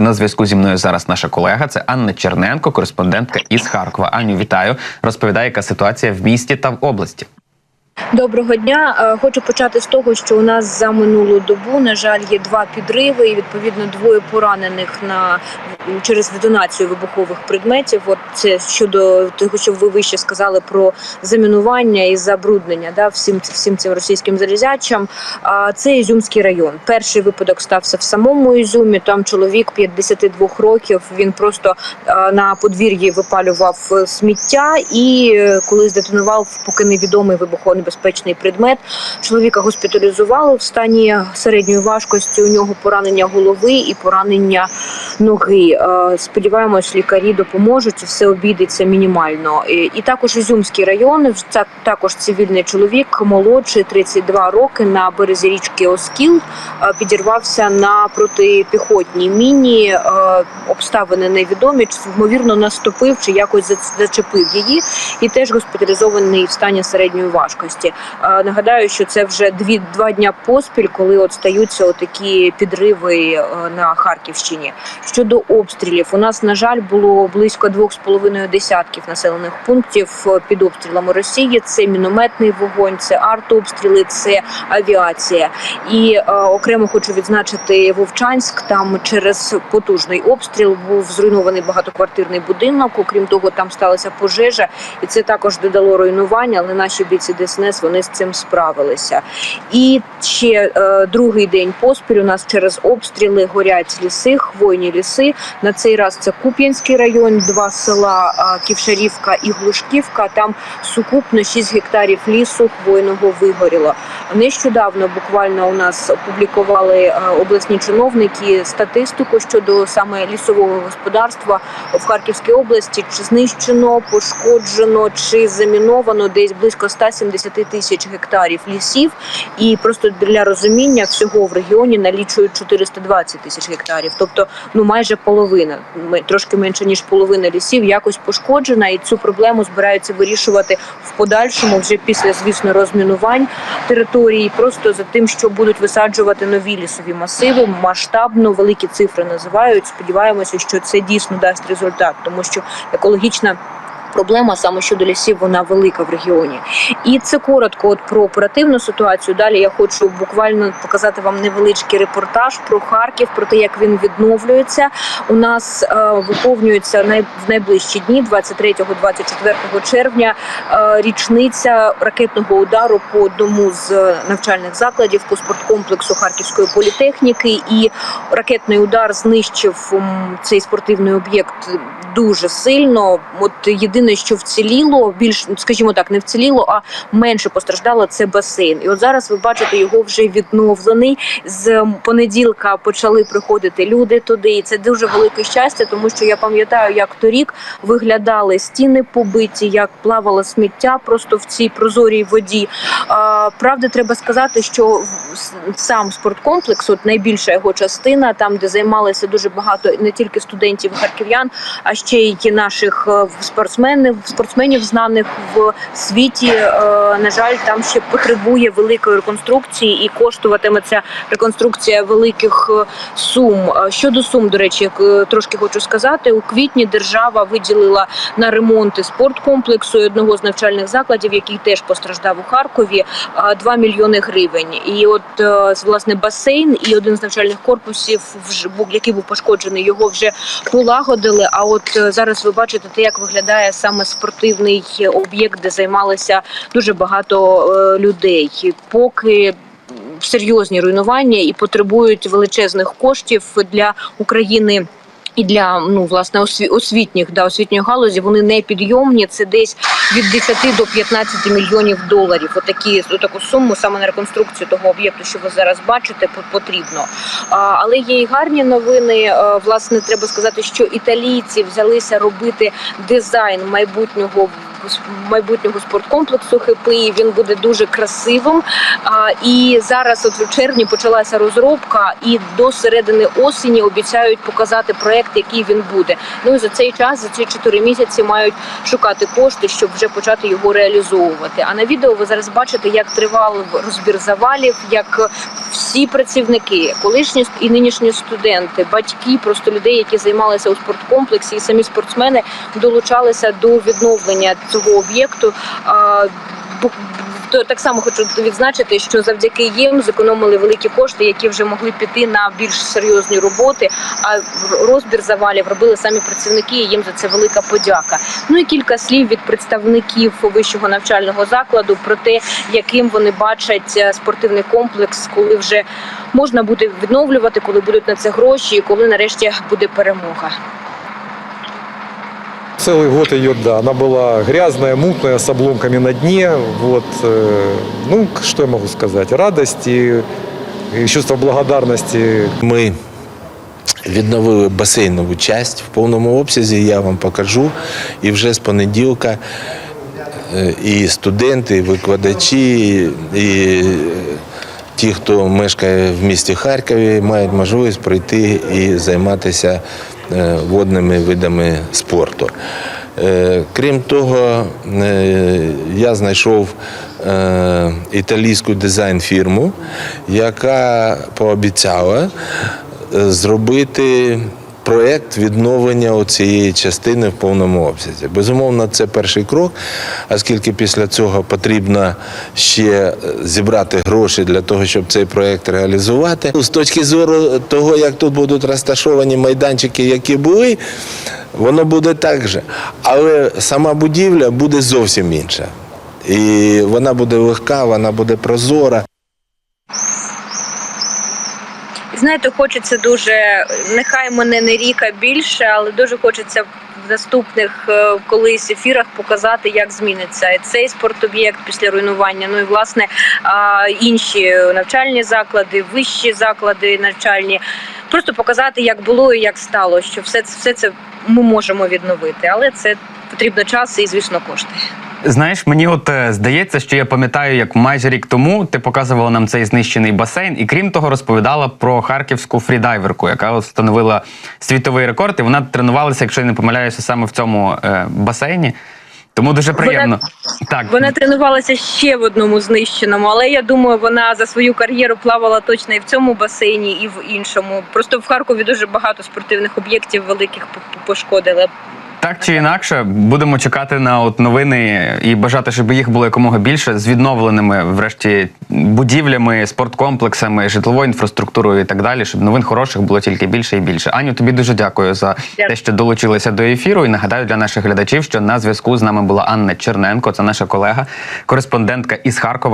На зв'язку зі мною зараз наша колега. Це Анна Черненко, кореспондентка із Харкова. Аню, вітаю. Розповідає, яка ситуація в місті та в області. Доброго дня. Е, Хочу почати з того, що у нас за минулу добу, на жаль, є два підриви, і відповідно двоє поранених на через детонацію вибухових предметів. От це щодо того, що ви вище сказали про замінування і забруднення, да, всім всім цим російським залізячам. А це Ізюмський район. Перший випадок стався в самому Ізюмі. Там чоловік 52 років. Він просто е, на подвір'ї випалював е, сміття, і коли здетонував, поки невідомий вибухонебезпечний предмет, чоловіка госпіталізували в стані середньої важкості. У нього поранення голови і поранення ноги. Е, Сподіваємось, лікарі допоможуть все обійдеться мінімально. І, також Ізюмський район. Також цивільний чоловік, молодший 32 роки на березі річки Оскіл. е, Підірвався на протипіхотній міні. Е, Обставини невідомі. Ймовірно, наступив чи якось зачепив її, і теж госпіталізований в стані середньої важкості. Нагадаю, що це вже дві два дня поспіль, коли от стаються отакі підриви на Харківщині. Щодо обстрілів, у нас на жаль було близько двох з половиною десятків населених пунктів е, під обстрілами Росії. Це мінометний вогонь, це артобстріли, це авіація. І е, окремо хочу відзначити Вовчанськ. Там через потужний обстріл був зруйнований багатоквартирний будинок. Окрім того, там сталася пожежа, і це також додало руйнування. Але наші бійці ДСНС вони з цим справилися. І ще е, другий день поспіль у нас через обстріли горять ліси, хвойні ліси. На цей раз це Куп'янський район, два села Ківшарівка і Глушківка. Там сукупно 6 гектарів лісу хвойного вигоріло. Нещодавно буквально у нас опублікували е, обласні чиновники статистику щодо саме лісового господарства в Харківській області. Чи знищено, пошкоджено, чи заміновано десь близько 170 тисяч гектарів лісів. І просто для розуміння всього в регіоні налічують 420 тисяч гектарів. Тобто, ну майже половина, ми- трошки менше ніж половина лісів, якось пошкоджена, і цю проблему збираються вирішувати в подальшому, вже після звісно розмінувань території, просто за тим, що будуть висаджувати нові лісові масиви, масштабно великі цифри називають. Сподіваємося, що це дійсно дасть результат, тому що екологічна. Проблема саме щодо лісів, вона велика в регіоні, і це коротко. От про оперативну ситуацію. Далі я хочу буквально показати вам невеличкий репортаж про Харків, про те, як він відновлюється. У нас е, виповнюється най, в найближчі дні, 23-24 червня, е, річниця ракетного удару по одному з навчальних закладів по спорткомплексу Харківської політехніки. І ракетний удар знищив цей спортивний об'єкт дуже сильно. От єдине, що вціліло, більш скажімо так, не вціліло, а менше постраждало це басейн. І от зараз ви бачите його вже відновлений. З понеділка почали приходити люди туди. І це дуже велике щастя, тому що я пам'ятаю, як торік виглядали стіни побиті, як плавало сміття просто в цій прозорій воді. А, правда, треба сказати, що сам спорткомплекс, от найбільша його частина, там де займалися дуже багато не тільки студентів харків'ян, а ще й наших е, спортсменів, спортсменів знаних в світі. Е, На жаль, там ще потребує великої реконструкції і коштуватиме ця реконструкція великих е, сум. Е, Щодо сум, до речі, трошки хочу сказати, у квітні держава виділила на ремонти спорткомплексу і одного з навчальних закладів, який теж постраждав у Харкові, е, 2 мільйони гривень. І от власне басейн і один з навчальних корпусів, який був пошкоджений, його вже полагодили. А от зараз ви бачите те, як виглядає саме спортивний об'єкт, де займалися дуже багато е, людей. Поки серйозні руйнування і потребують величезних коштів для України. І для ну власне осві- освітніх да освітньої галузі вони не підйомні. Це десь від 10 до 15 мільйонів доларів. Отакі таку суму саме на реконструкцію того об'єкту, що ви зараз бачите, потрібно. Але є і гарні новини. Е, Власне, треба сказати, що італійці взялися робити дизайн майбутнього майбутнього спорткомплексу ХПІ. Він буде дуже красивим. І зараз, от в червні, почалася розробка, і до середини осені обіцяють показати проект, який він буде. Ну і за цей час, за ці чотири місяці, мають шукати кошти, щоб вже почати його реалізовувати. А на відео ви зараз бачите, як тривав розбір завалів, як всі працівники, колишні і нинішні студенти, батьки, просто людей, які займалися у спорткомплексі, і самі спортсмени долучалися до відновлення цього об'єкту. То так само хочу відзначити, що завдяки їм зекономили великі кошти, які вже могли піти на більш серйозні роботи. А розбір завалів робили самі працівники. і Їм за це велика подяка. Ну і кілька слів від представників вищого навчального закладу про те, яким вони бачать е, спортивний комплекс, коли вже можна буде відновлювати, коли будуть на це гроші, і коли нарешті буде перемога. Целый год идет, да. Она была грязная, мутная, с обломками на дне. Вот, э, ну, к- что я могу сказать? Радость и, и чувство благодарности Ми відновили басейнову часть в повному обсязі, я вам покажу. І вже з понеділка е, і студенти, і викладачі, і е, ті, хто мешкає в місті Харкові, мають можливість прийти і займатися е, водними видами спорту. Е, Крім того, е, я знайшов е, італійську дизайн-фірму, яка пообіцяла е, зробити проєкт відновлення цієї частини в повному обсязі. Безумовно, це перший крок, оскільки після цього потрібно ще е, зібрати гроші для того, щоб цей проєкт реалізувати. З точки зору того, як тут будуть розташовані майданчики, які були, воно буде так же. Але сама будівля буде зовсім інша. І вона буде легка, вона буде прозора. Знаєте, хочеться дуже, нехай мене не рік, а більше, але дуже хочеться в наступних е, колись ефірах показати, як зміниться цей спортоб'єкт після руйнування. Ну і власне інші навчальні заклади, вищі заклади навчальні. Просто показати, як було і як стало, що все, це- все це ми можемо відновити, але це потрібно час і, звісно, кошти. Знаєш, мені от е, здається, що я пам'ятаю, як майже рік тому ти показувала нам цей знищений басейн, і крім того, розповідала про харківську фрідайверку, яка встановила світовий рекорд, і вона тренувалася, якщо я не помиляюся, саме в цьому е, басейні. Тому дуже приємно. так, Вона тренувалася ще в одному знищеному, але я думаю, вона за свою кар'єру плавала точно і в цьому басейні, і в іншому. Просто в Харкові дуже багато спортивних об'єктів великих по- по- пошкодили. Так чи інакше, будемо чекати на от новини і бажати, щоб їх було якомога більше з відновленими, врешті, будівлями, спорткомплексами, житловою інфраструктурою і так далі, щоб новин хороших було тільки більше і більше. Аню, тобі дуже дякую за Дякую. те, що долучилися до ефіру. І нагадаю для наших глядачів, що на зв'язку з нами була Анна Черненко, це наша колега, кореспондентка із Харкова.